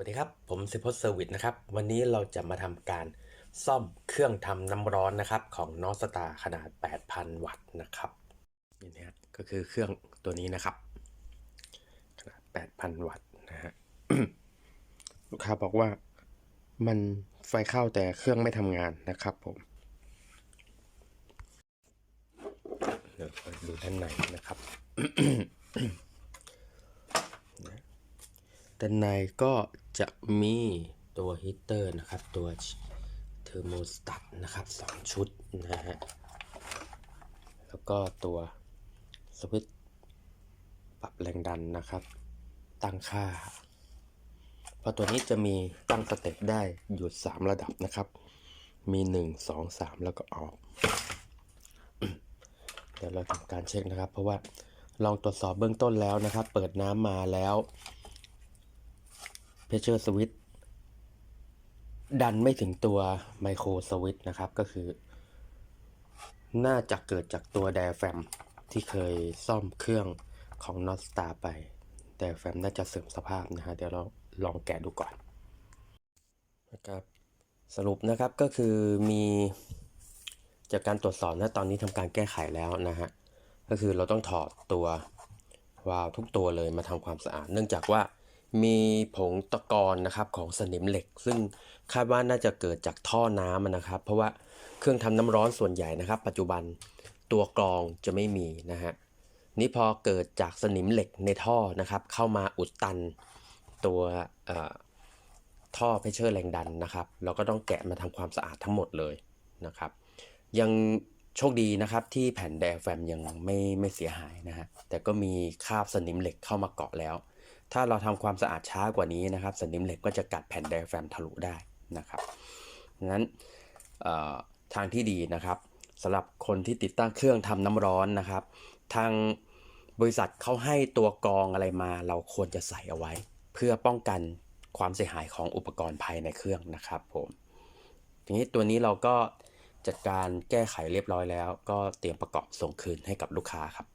วัสดีครับ ผมสิพจน์เซอร์วิสนะครับ วันนี้เราจะมาทำการซ่อมเครื่องทำน้ำร้อนนะครับ ของนอสตาขนาด 8,000 วัตต์นะครับนี่นะก็คือเครื่องตัวนี้นะครับ ขนาด 8,000 วัตต์นะฮะลูกค้าบอกว่ามันไฟเข้าแต่เครื่องไม่ทำงานนะครับผมเดี๋ยวไปดูด้านในนะครับด้านในก็ จะมีตัวฮีเตอร์นะครับ ตัวเทอร์โมสตัตนะครับสองชุดนะฮะ แล้วก็ตัวสวิตช์ปรับแรงดันนะครับ ตั้งค่าเพราะตัวนี้จะมีตั้งสเต็ปได้อยู่ 3 ระดับนะครับ มี 1 2 3 แล้วก็ออก เดี๋ยวเราทำการเช็คนะครับ เพราะว่าลองตรวจสอบเบื้องต้นแล้วนะครับ เปิดน้ำมาแล้ว เพชเชอร์สวิตดันไม่ถึงตัวไมโครสวิตนะครับ ก็คือ น่าจะเกิดจากตัวไดแฟมที่เคยซ่อมเครื่องของนอสตาไปไดอะแฟมน่าจะเสื่อมสภาพนะฮะ เดี๋ยวเราลองแกะดูก่อนนะครับสรุปนะครับก็คือมีจากการตรวจสอบนะตอนนี้ทำการแก้ไขแล้วนะฮะ ก็คือเราต้องถอดตัววาล์วทุกตัวเลยมาทำความสะอาด เนื่องจากว่า มีผงตะกอนนะครับของสนิมเหล็ก ซึ่งคาดว่าน่าจะเกิดจากท่อน้ำนะครับ เพราะว่าเครื่องทำน้ำร้อนส่วนใหญ่นะครับ ปัจจุบันตัวกรองจะไม่มีนะฮะนี่พอเกิดจากสนิมเหล็กในท่อนะครับ เข้ามาอุดตันตัวเอ่อท่อเพชเชอร์แรงดันนะครับ เราก็ต้องแกะมาทำความสะอาดทั้งหมดเลยนะครับ ยังโชคดีนะครับที่แผ่นไดแฟมยังไม่ไม่เสียหายนะฮะแต่ก็มีคราบสนิมเหล็กเข้ามาเกาะแล้ว ถ้าเราทำความสะอาดช้ากว่านี้นะครับสนิมเหล็กก็จะกัดแผ่นไดอะแฟมทะลุได้นะครับงั้นทางที่ดีนะครับสำหรับคนที่ติดตั้งเครื่องทำน้ำร้อนนะครับ ทางบริษัทเขาให้ตัวกรองอะไรมา เราควรจะใส่เอาไว้ เพื่อป้องกันความเสียหายของอุปกรณ์ภายในเครื่องนะครับผมทีนี้ตัวนี้เราก็จัดการแก้ไขเรียบร้อยแล้ว ก็เตรียมประกอบส่งคืนให้กับลูกค้าครับ